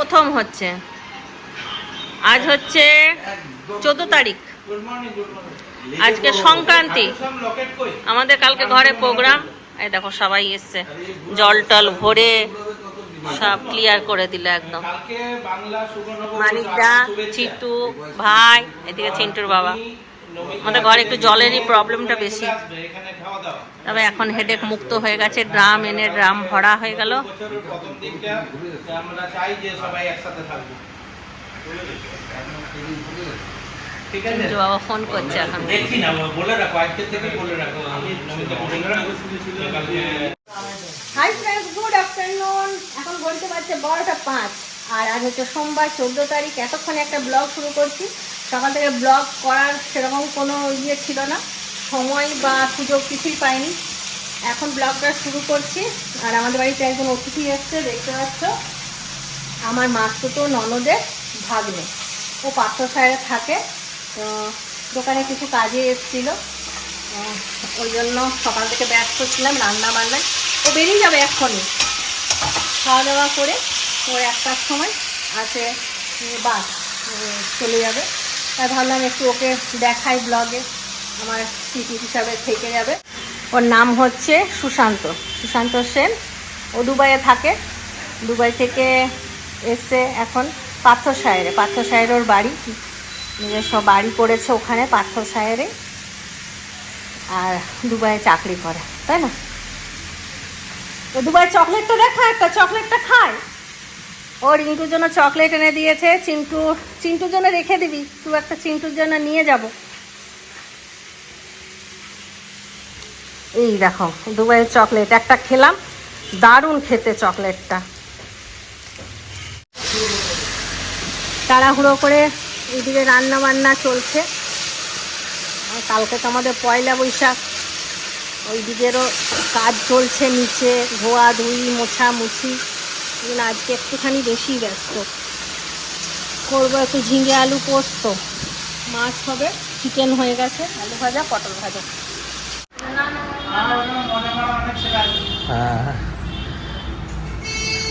প্রথম হচ্ছে। আজ হচ্ছে চোদ্দ তারিখ। আজকে সংক্রান্তি। আমাদের কালকে ঘরে প্রোগ্রাম। এই দেখো, সবাই এসছে। জল টল ভরে সব ক্লিয়ার করে দিল একদম। মানিকদা চিটু ভাই, এদিকে চিন্টুর বাবা। আমাদের ঘরে একটু জলেরই প্রবলেমটা বেশি। তবে এখন হেডেক মুক্ত হয়ে গেছে, ড্রাম এনে ড্রাম ভরা হয়ে গেল। ফোন করছে এখন। হাই গুড আফটারনুন এখন পাঁচ। আর সোমবার, চোদ্দ তারিখ। এতক্ষণে একটা ব্লগ শুরু করছি। সকাল থেকে ব্লগ করার সেরকম কোনো ইয়ে ছিল না। সময় বা সুযোগ কিছুই পাইনি। এখন ব্লগটা শুরু করছি। আর আমাদের বাড়িতে একজন অতিথি এসছে, দেখতে পাচ্ছ। আমার মাস্তুতো ননদের ভাগ্নে। ও পাত্র সাহেবে থাকে। তো দোকানে কিছু কাজে এসেছিল। ওই জন্য সকাল থেকে ব্যস্ত ছিলাম, রান্না বান্নায়। ও বেরিয়ে যাবে এক্ষুনি। খাওয়া দাওয়া করে ও একটার সময়। আছে বাস চলে যাবে। তাই ভাবলাম একটু ওকে দেখাই ব্লগে আমার স্মৃতি হিসাবে থেকে যাবে। ওর নাম হচ্ছে সুশান্ত। সুশান্ত সেন। ও দুবাইয়ে থাকে। দুবাই থেকে এসে এখন পাথর সাহেরে পাথর সাহের ওর বাড়ি। নিজস্ব বাড়ি করেছে ওখানে পাথর সাহেরে আর দুবাইয়ে চাকরি করে, তাই না? তো দুবাই চকলেটটা দেখা একটা চকলেটটা খায়। ও রিন্টুর জন্য চকলেট এনে দিয়েছে, চিন্টু, চিন্টুর জন্য রেখে দিবি, তুই একটা চিন্টুর জন্য নিয়ে যাব। এই দেখো, দুবাইয়ের চকলেট, একটা খেলাম, দারুণ খেতে চকলেটটা। তাড়াহুড়ো করে এদিকে রান্না বান্না চলছে কালকে তো আমাদের পয়লা বৈশাখ ওই দিকেরও কাজ চলছে নিচে, ধোয়া ধুই মোছা মুছি আজকে একটুখানি বেশি ব্যস্ত। করব একটু ঝিঙে আলু পোস্ত। মাছ হবে চিকেন হয়ে গেছে, আলু ভাজা, পটল ভাজা। হ্যাঁ।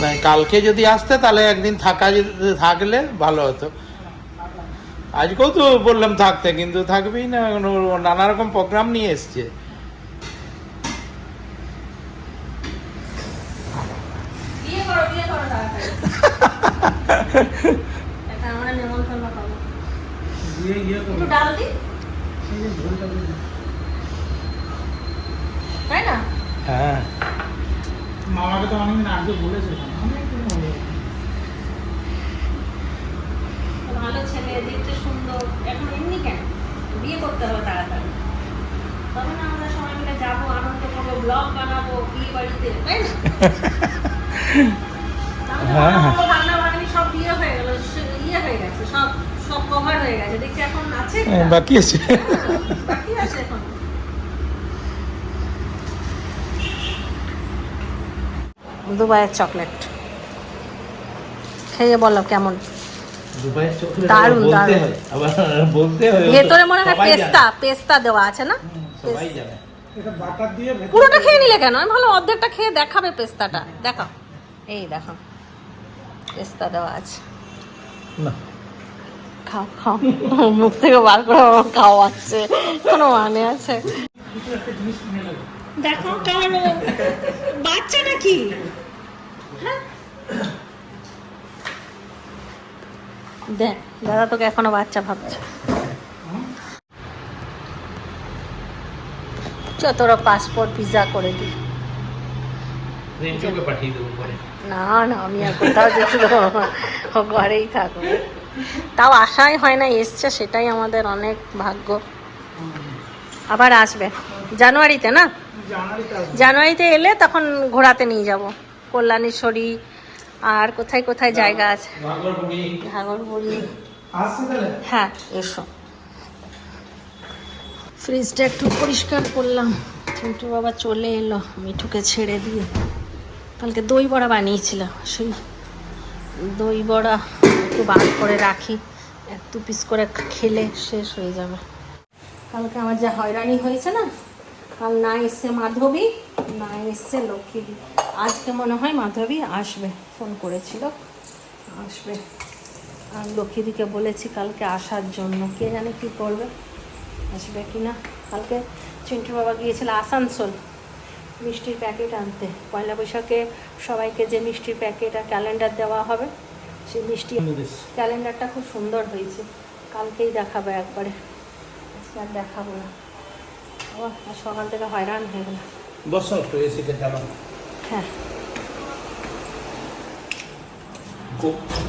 না কালকে যদি আসতে, তাহলে একদিন থাকা থাকলে ভালো হতো। আজকেও তো বললাম থাকতে, কিন্তু থাকবেই না। নানা রকম প্রোগ্রাম নিয়ে এসছে বিয়ে করো বিয়ে করো তাড়াতাড়ি একটা আমরা নেমন্তন্ন পাবো একটু ডাল দি তাই না হ্যাঁ। মামাকে তো অনেকদিন আগে বলেছে ভালো ছেলে দেখতে সুন্দর এখন এমনি কেন বিয়ে করতে হবে তাড়াতাড়ি তবে না আমরা সবাই মিলে যাব আনন্দ করব ব্লগ বানাবো বিয়ে বাড়িতে হ্যাঁ, হ্যাঁ। সব বিয়ে হয়ে গেল ইয়ে হয়ে গেছে সব সব কভার গেছে। দেখছি এখন আছে বাকি আছে। বাকি আছে এখন। দুবাইয়ের চকলেট। খেয়ে বলো কেমন? ভেতরে মনে হয় পেস্তা পেস্তা দেওয়া আছে না? পুরোটা খেয়ে নিলে কেন? আমি ভালো অর্ধেকটা খেয়ে দেখাবে পেস্তাটা। দেখো এই দেখো। পেস্তা দেওয়া আছে। না। খাও খাও। মুখ থেকে বার করে আমার খাওয়াচ্ছে। কোনো মানে আছে। দেখো কেমন বাচ্চা নাকি? হ্যাঁ? দেখ দাদা তোকে এখনও বাচ্চা ভাবছে। চ তোরা পাসপোর্ট ভিসা করে দিই পাঠিয়ে দেবো পরে। না না আমি আর কোথাও যেতে ঘরেই থাকব। তাও আশাই হয় না এসছে সেটাই আমাদের অনেক ভাগ্য। আবার আসবে। জানুয়ারিতে না? জানুয়ারিতে এলে তখন ঘোরাতে নিয়ে যাব। কল্যাণেশ্বরী আর কোথায় কোথায় জায়গা আছে? ঘাগরবুড়ি হ্যাঁ এসো। ফ্রিজটা একটু পরিষ্কার করলাম। চিন্টু বাবা চলে এলো মিঠুকে ছেড়ে দিয়ে। কালকে দই বড়া বানিয়েছিলাম সেই দই বড়া একটু বার করে রাখি, এক দু পিস করে খেলে শেষ হয়ে যাবে। কালকে আমার যা হয়রানি হয়েছে না, কাল না এসছে মাধবী, না এসছে লক্ষ্মী আজকে মনে হয় মাধবী আসবে ফোন করেছিল, আসবে। আর লক্ষ্মীদিকে বলেছি কালকে আসার জন্য, কে জানে কি করবে, আসবে কি না কালকে চিন্টু বাবা গিয়েছিল আসানসোল। মিষ্টির প্যাকেট আনতে। পয়লা বৈশাখে সবাইকে যে মিষ্টির প্যাকেট আর ক্যালেন্ডার দেওয়া হবে সেই মিষ্টি ক্যালেন্ডারটা খুব সুন্দর হয়েছে। কালকেই দেখাবো একবারে। আজকে আর দেখাবো না। সকাল থেকে হয়রান হয়ে গেল হ্যাঁ।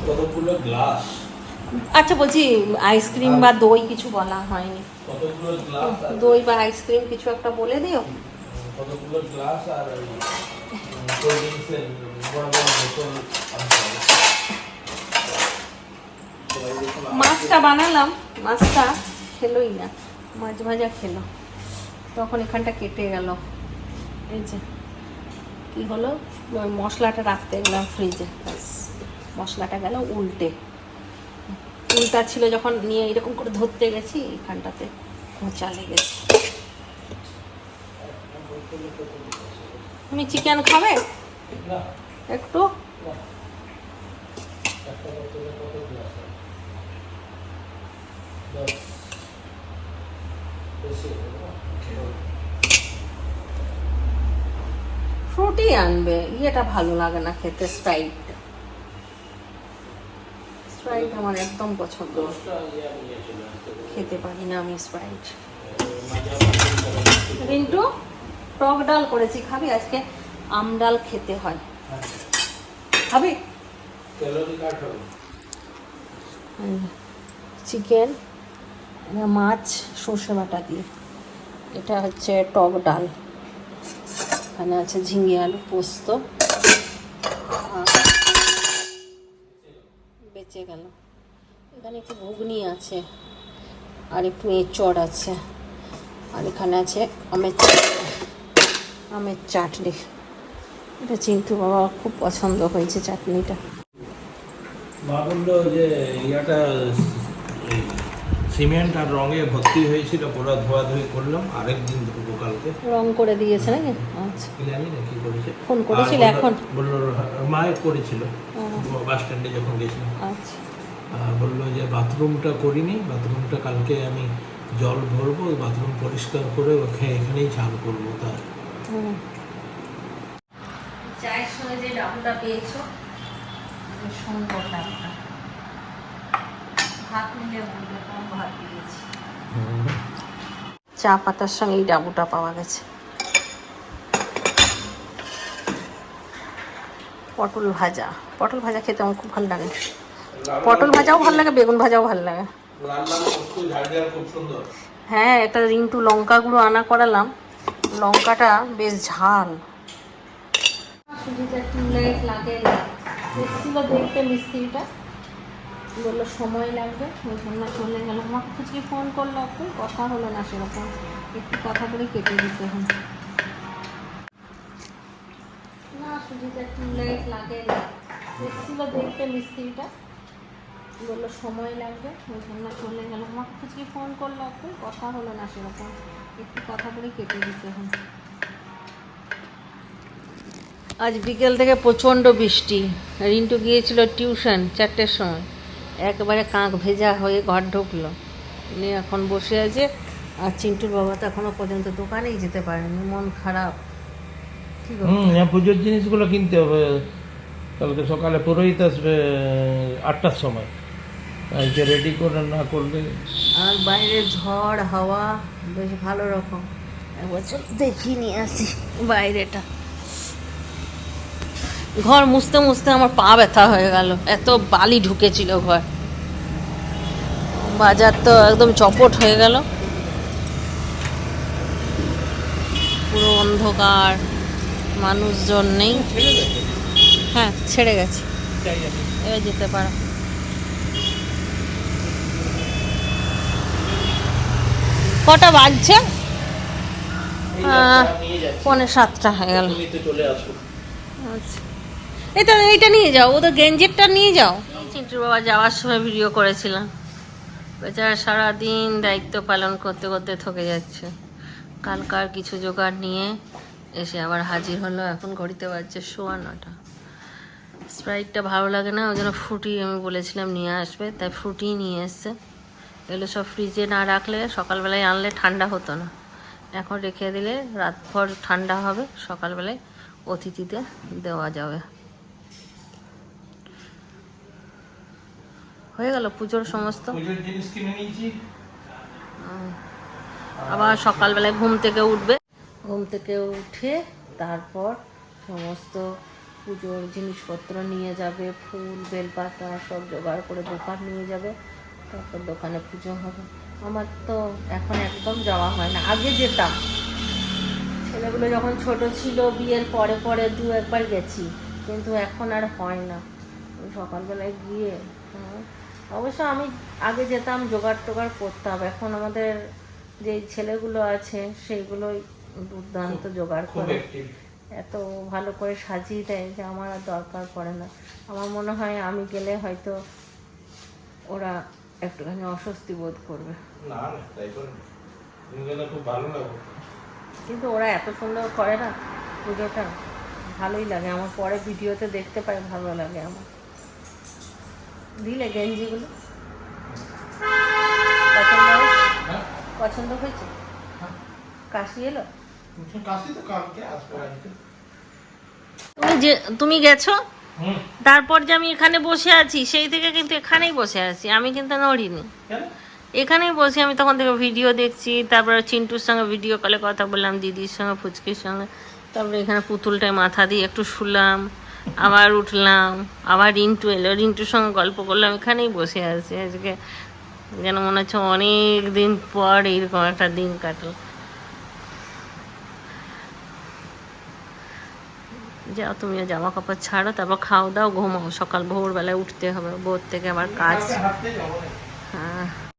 কতগুলো গ্লাস? আচ্ছা বলছি আইসক্রিম বা দই কিছু বলা হয়নি। দই বা আইসক্রিম কিছু একটা বলে দিও। কতগুলো গ্লাস আর মাছটা বানালাম মাছটা খেলোই না মাছ ভাজা খেলো। তখন এখানটা কেটে গেল। এই যে, কী হলো? মশলাটা রাখতে গেলাম ফ্রিজে মশলাটা গেল উল্টে। উল্টা ছিল যখন নিয়ে এরকম করে ধরতে গেছি, এখানটাতে খোঁচা লেগেছে। তুমি চিকেন খাবে একটু? ফ্রুটি আনবে ইয়েটা ভালো লাগে না খেতে স্প্রাইট স্প্রাইট আমার একদম পছন্দ। খেতে পারি না আমি স্প্রাইট। রিন্টু টক ডাল করেছি। খাবি? আজকে আম ডাল খেতে হয়। খাবি? চিকেন মাছ সর্ষে বাটা দিয়ে। এটা হচ্ছে টক ডাল। এখানে আছে ঝিঙে আলু পোস্ত। বেঁচে গেল। এখানে একটু ঘুগনি আছে। আর একটু এঁচড় আছে। আর এখানে আছে আমের আমের চাটনি। এটা চিন্টু বাবা খুব পছন্দ হয়েছে চাটনিটা। মা বলল যে ইয়াটা সিমেন্ট আর রঙে ভর্তি হয়েছিল পুরো ধোয়াধুয়ি করলাম আরেক দিন ধোবো কালকে। রং করে দিয়েছে নাকি? আচ্ছা। জানি না কি করেছে। ফোন করেছিল এখন? বলল মায়ে করেছিল। বাস স্ট্যান্ডে যখন গেছিলাম। আচ্ছা। বলল যে বাথরুমটা করিনি বাথরুমটা কালকে আমি জল ভরবো বাথরুম পরিষ্কার করে ওকে এখানেই চান করব তার হুম। চায়ের সঙ্গে যে ডাবুটা পেয়েছ? সুন্দর ডাবুটা ভাত নিলে কম ভাত দিয়েছি। চা পাতার সঙ্গে এই ডাবুটা পাওয়া গেছে। পটল ভাজা। পটল ভাজা খেতে আমার খুব ভালো লাগে। পটল ভাজাও ভালো লাগে বেগুন ভাজাও ভালো লাগে। হ্যাঁ একটা রিংটু লঙ্কা গুঁড়ো আনা করালাম। লঙ্কাটা বেশ ঝাল। সুজিটা লেট লাগে এসেছিল দেখতে মিস্ত্রিটা। বলল, সময় লাগবে। ওই জন্য চলে গেল। আমাকে ফুচকি ফোন করল একটু কথা হলো না সেরকম। একটু কথা বলে কেটে দিতে এখন না সুজিটা একটু লেট লাগে এসেছিল দেখতে মিস্ত্রিটা। বলল, সময় লাগবে। ওই জন্য চলে গেল। আমাকে ফুচকি ফোন করল একটু কথা হলো না সেরকম। একটু কথা বলে কেটে দিতে এখন আজ বিকেল থেকে প্রচণ্ড বৃষ্টি। রিন্টু গিয়েছিল টিউশন চারটের সময়। একবারে কাঁক ভেজা হয়ে ঘর ঢুকলো। নিয়ে এখন বসে আছে। আর চিন্টুর বাবা তো এখনও পর্যন্ত দোকানেই যেতে পারেনি। মন খারাপ। কি হুম হ্যাঁ, পুজোর জিনিসগুলো কিনতে হবে। কালকে সকালে পুরোহিত আসবে আটটার সময়। আজকে রেডি করে না করলে। আর বাইরে ঝড় হাওয়া বেশ ভালো রকম। একবার চল দেখি নিয়ে আসি বাইরেটা। ঘর মুছতে মুছতে আমার পা ব্যথা হয়ে গেল। এত বালি ঢুকেছিল ঘর। বাজার তো একদম চপট হয়ে গেল। পুরো অন্ধকার মানুষজন নেই। হ্যাঁ ছেড়ে গেছে। এবার যেতে পারো। কটা বাজছে? আহ, পৌনে সাতটা হয়ে গেল। চলে আচ্ছা এটা এইটা নিয়ে যাও ওদের গেঞ্জিরটা নিয়ে যাও। চিন্টুর বাবা যাওয়ার সময় ভিডিও করেছিলাম। বেচারা সারাদিন দায়িত্ব পালন করতে করতে থকে যাচ্ছে। কালকার কিছু জোগাড় নিয়ে এসে আবার হাজির হলো, এখন ঘড়িতে বাজছে সোয়া নটা। স্প্রাইটটা ভালো লাগে না, ওই জন্য ফ্রুটি আমি বলেছিলাম নিয়ে আসবে, তাই ফ্রুটি নিয়ে এসছে। এগুলো সব ফ্রিজে না রাখলে সকালবেলায় আনলে ঠান্ডা হতো না। এখন রেখে দিলে রাতভর ঠান্ডা হবে, সকালবেলায় অতিথিতে দেওয়া যাবে। হয়ে গেল পুজোর সমস্ত। পুজোর জিনিস কিনে নিয়েছি। আবার সকালবেলায় ঘুম থেকে উঠবে। ঘুম থেকে উঠে তারপর সমস্ত পুজোর জিনিসপত্র নিয়ে যাবে। ফুল বেলপাতা সব জোগাড় করে দোকান নিয়ে যাবে। তারপর দোকানে পুজো হবে। আমার তো এখন একদম যাওয়া হয় না। আগে যেতাম। ছেলেগুলো যখন ছোট ছিল বিয়ের পরে পরে দু একবার গেছি। কিন্তু এখন আর হয় না। সকালবেলায় গিয়ে অবশ্য আমি আগে যেতাম জোগাড় টোগাড় করতাম। এখন আমাদের যে ছেলেগুলো আছে সেইগুলোই দুর্দান্ত জোগাড় করে। এত ভালো করে সাজিয়ে দেয় যে আমার আর দরকার পড়ে না। আমার মনে হয় আমি গেলে হয়তো ওরা একটুখানি অস্বস্তি বোধ করবে। না না তাই করে তুমি গেলে খুব ভালো লাগবে। কিন্তু ওরা এত সুন্দর করে না পুজোটা? ভালোই লাগে। আমার পরে ভিডিওতে দেখতে পাই ভালো লাগে আমার। দিলে গেঞ্জিগুলো? পছন্দ হয়েছে? হ্যাঁ। পছন্দ হয়েছে? কাশি এলো? কাশি তো কালকে আসবে তুমি যে তুমি গেছো? তারপর যে আমি এখানে বসে আছি সেই থেকে কিন্তু এখানেই বসে আছি আমি কিন্তু নড়িনি। এখানেই বসে আমি তখন থেকে ভিডিও দেখছি তারপরে চিন্টুর সঙ্গে ভিডিও কলে কথা বললাম দিদির সঙ্গে ফুচকির সঙ্গে তারপরে এখানে পুতুলটায় মাথা দিয়ে একটু শুলাম। আবার উঠলাম, আবার রিন্টু এলো। রিন্টুর সঙ্গে গল্প করলাম, এখানেই বসে আছি। আজকে যেন মনে হচ্ছে অনেক দিন পর এইরকম একটা দিন কাটলো। যাও তুমিও জামা কাপড় ছাড়ো, তারপর খাও দাও ঘুমাও। সকাল ভোরবেলায় উঠতে হবে। ভোর থেকে আবার কাজ। হ্যাঁ।